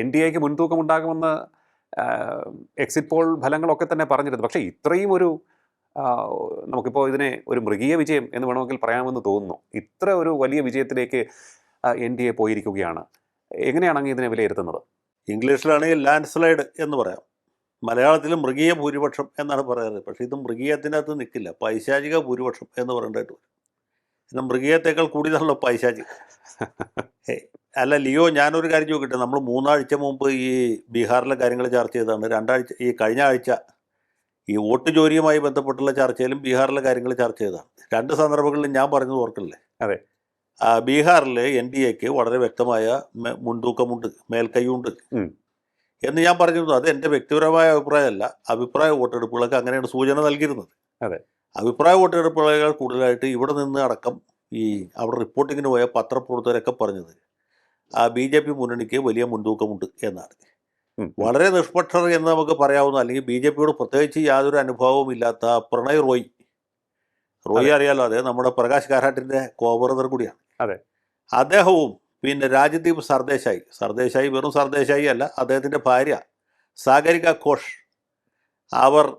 N D എക്ക് മുൻതൂക്കം ഉണ്ടാകുമെന്ന് എക്സിറ്റ് പോൾ ഫലങ്ങളൊക്കെ തന്നെ പറഞ്ഞിരുന്നു. പക്ഷേ ഇത്രയും ഒരു നമുക്കിപ്പോൾ ഇതിനെ ഒരു മൃഗീയ വിജയം എന്ന് വേണമെങ്കിൽ പറയാമെന്ന് തോന്നുന്നു. ഇത്ര ഒരു വലിയ വിജയത്തിലേക്ക് എൻ ഡി എ പോയിരിക്കുകയാണ്. എങ്ങനെയാണ് അങ്ങ് ഇതിനെ വിലയിരുത്തുന്നത്? ഇംഗ്ലീഷിലാണെങ്കിൽ ലാൻഡ് സ്ലൈഡ് എന്ന് പറയാം. മലയാളത്തിൽ മൃഗീയ ഭൂരിപക്ഷം എന്നാണ് പറയാറ്. പക്ഷേ ഇത് മൃഗീയത്തിനകത്ത് നിൽക്കില്ല. പൈശാചിക ഭൂരിപക്ഷം എന്ന് പറയേണ്ടതായിട്ട് വരും. പിന്നെ മൃഗീയത്തേക്കാൾ കൂടുതലാണല്ലോ പൈശാചിക. അല്ല ലിയോ ഞാനൊരു കാര്യം ചോദിക്കട്ടെ. നമ്മൾ മൂന്നാഴ്ച മുമ്പ് ഈ ബീഹാറിലെ കാര്യങ്ങൾ ചർച്ച ചെയ്തതാണ്. രണ്ടാഴ്ച ഈ കഴിഞ്ഞ ആഴ്ച ഈ വോട്ട് ജോലിയുമായി ബന്ധപ്പെട്ടുള്ള ചർച്ചയിലും ബീഹാറിലെ കാര്യങ്ങൾ ചർച്ച ചെയ്തതാണ്. രണ്ട് സന്ദർഭങ്ങളിലും ഞാൻ പറഞ്ഞത് ഓർക്കില്ലേ അതെ. ബീഹാറിൽ എൻ ഡി എക്ക് വളരെ വ്യക്തമായ മുൻതൂക്കമുണ്ട് മേൽക്കൈയുണ്ട് എന്ന് ഞാൻ പറഞ്ഞിരുന്നു. അത് എന്റെ വ്യക്തിപരമായ അഭിപ്രായമല്ല. അഭിപ്രായ വോട്ടെടുപ്പുകളൊക്കെ അങ്ങനെയാണ് സൂചന നൽകിയിരുന്നത്. അതെ. അഭിപ്രായ വോട്ടെടുപ്പുകളേക്കാൾ കൂടുതലായിട്ട് ഇവിടെ നിന്ന് അടക്കം ഈ അവിടെ റിപ്പോർട്ടിങ്ങിന് പോയ പത്രപ്രവർത്തകരൊക്കെ പറഞ്ഞത് ബി ജെ പി മുന്നണിക്ക് വലിയ മുൻതൂക്കമുണ്ട് എന്നാണ്. വളരെ നിഷ്പക്ഷർ എന്ന് നമുക്ക് പറയാവുന്ന അല്ലെങ്കിൽ ബി ജെ പിയോട് പ്രത്യേകിച്ച് യാതൊരു അനുഭവവും ഇല്ലാത്ത പ്രണയ് റോയ്. റോയ് അറിയാലോ അതെ നമ്മുടെ പ്രകാശ് കാരാട്ടിന്റെ കോബ്രദർ കൂടിയാണ്. അതെ. അദ്ദേഹവും പിന്നെ രാജ്ദീപ് സർദേശായി. സർദേശായി വെറും സർദേശായി അല്ല അദ്ദേഹത്തിന്റെ ഭാര്യ സാഗരിക ഘോഷ്. അവർ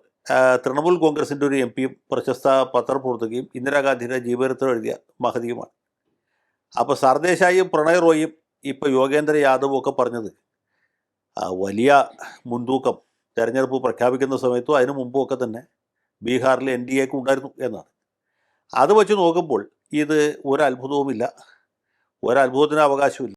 തൃണമൂൽ കോൺഗ്രസിന്റെ ഒരു എം പിയും പ്രശസ്ത പത്രപ്രവർത്തകയും ഇന്ദിരാഗാന്ധിയുടെ ജീവചരിത്രം എഴുതിയ മഹതിയുമാണ്. അപ്പോൾ സർദേശായും പ്രണയ് റോയും ഇപ്പോൾ യോഗേന്ദ്ര യാദവും ഒക്കെ പറഞ്ഞത്. വലിയ മുൻതൂക്കം തെരഞ്ഞെടുപ്പ് പ്രഖ്യാപിക്കുന്ന സമയത്തും അതിനു മുമ്പും ഒക്കെ തന്നെ ബീഹാറിൽ എൻ ഡി എക്ക് ഉണ്ടായിരുന്നു എന്നാണ്. അത് വെച്ച് നോക്കുമ്പോൾ ഇത് ഒരത്ഭുതവുമില്ല ഒരത്ഭുതത്തിന് അവകാശമില്ല.